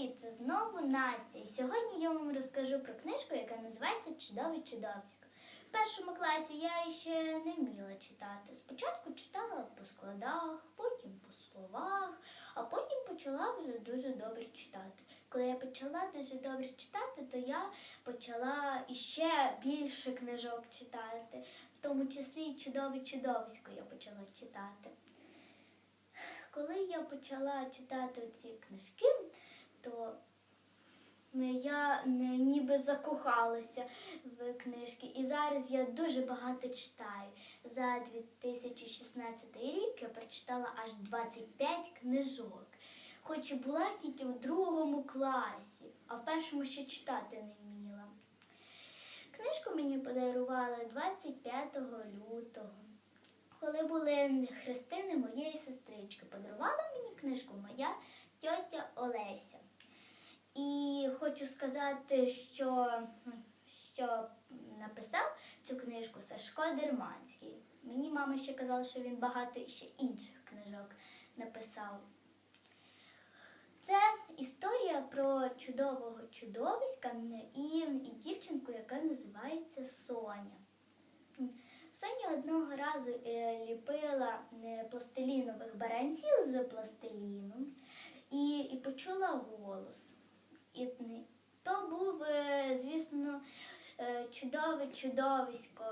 привіт! Це знову Настя. І сьогодні я вам розкажу про книжку, яка називається Чудове чудовисько. В першому класі я ще не вміла читати. Спочатку читала по складах, потім по словах, а потім почала вже дуже добре читати. Коли я почала дуже добре читати, то я почала іще більше книжок читати, в тому числі і чудове чудовисько я почала читати. Коли я почала читати ці книжки, то я ніби закохалася в книжки. І зараз я дуже багато читаю. За 2016 рік я прочитала аж 25 книжок. Хоч і була тільки в другому класі, а в першому ще читати не вміла. Книжку мені подарували 25 лютого. Коли були хрестини моєї сестрички, подарувала мені книжку моя хочу сказати, що, що написав цю книжку Сашко Дерманський. Мені мама ще казала, що він багато ще інших книжок написав. Це історія про чудового чудовиська і, і дівчинку, яка називається Соня. Соня одного разу е, ліпила е, пластилінових баранців з пластиліну і, і почула голос. То був, е, звісно, е, чудове чудовисько,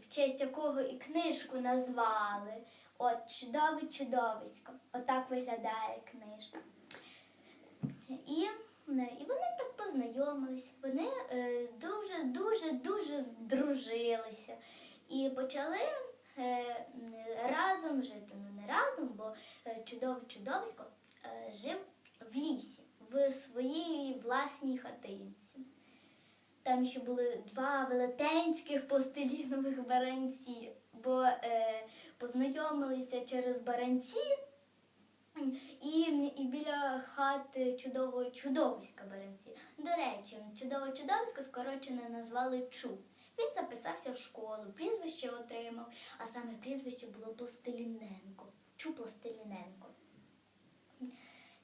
в честь якого і книжку назвали. От чудове чудовисько. Отак виглядає книжка. І, е, і вони так познайомились. Вони е, дуже, дуже, дуже здружилися і почали разом жити. Ну не разом, бо чудове чудовисько жив в лісі, в своїй власній хатинці. Там ще були два велетенських пластилінових баранці, бо е, познайомилися через баранці. І, і біля хати чудового чудовиська баранці. До речі, чудове чудовисько скорочено назвали Чу. Він записався в школу, прізвище отримав, а саме прізвище було Пластиліненко. Чу Пластиліненко.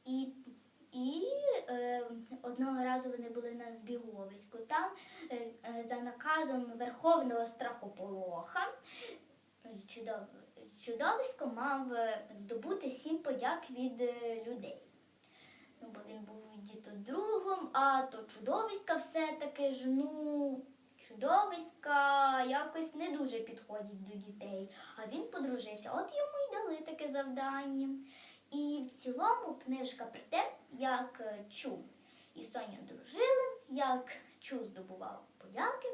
І, і е, одного разу вони були на збіговиську. Там е, е, за наказом Верховного страхополоха чудов, чудовисько мав е, здобути сім подяк від е, людей. Ну, бо він був діто другом, а то чудовиська все-таки ж, ну, чудовиська якось не дуже підходять до дітей. А він подружився. От йому й дали таке завдання. І в цілому книжка про те, як е, Чу і Соня дружили, як Чу здобував подяки,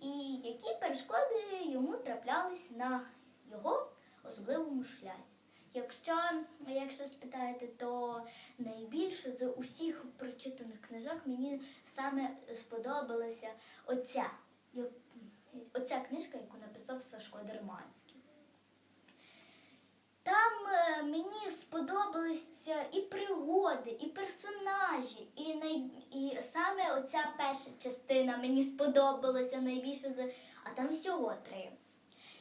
і які перешкоди йому траплялись на його особливому шлясі. Якщо, якщо спитаєте, то найбільше з усіх прочитаних книжок мені саме сподобалася оця, оця книжка, яку написав Сашко Дерманський. Там е, сподобалися і пригоди, і персонажі, і, най... і саме оця перша частина мені сподобалася найбільше, а там всього три.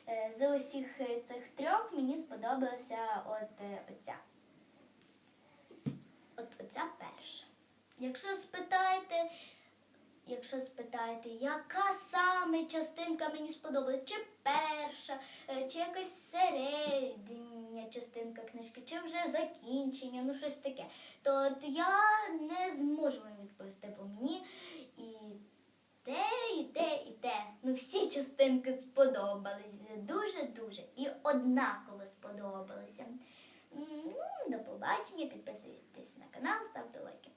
Е, З усіх е, цих трьох мені сподобалася от е, оця. От оця перша. Якщо спитаєте, якщо спитаєте, яка саме частинка мені сподобалася, чи перша, е, чи якась середня частинка книжки, чи вже закінчення, ну щось таке, то, то я не зможу вам відповісти, бо мені і те, і те, і те. Ну всі частинки сподобались дуже-дуже і однаково сподобалися. Ну, до побачення, підписуйтесь на канал, ставте лайки.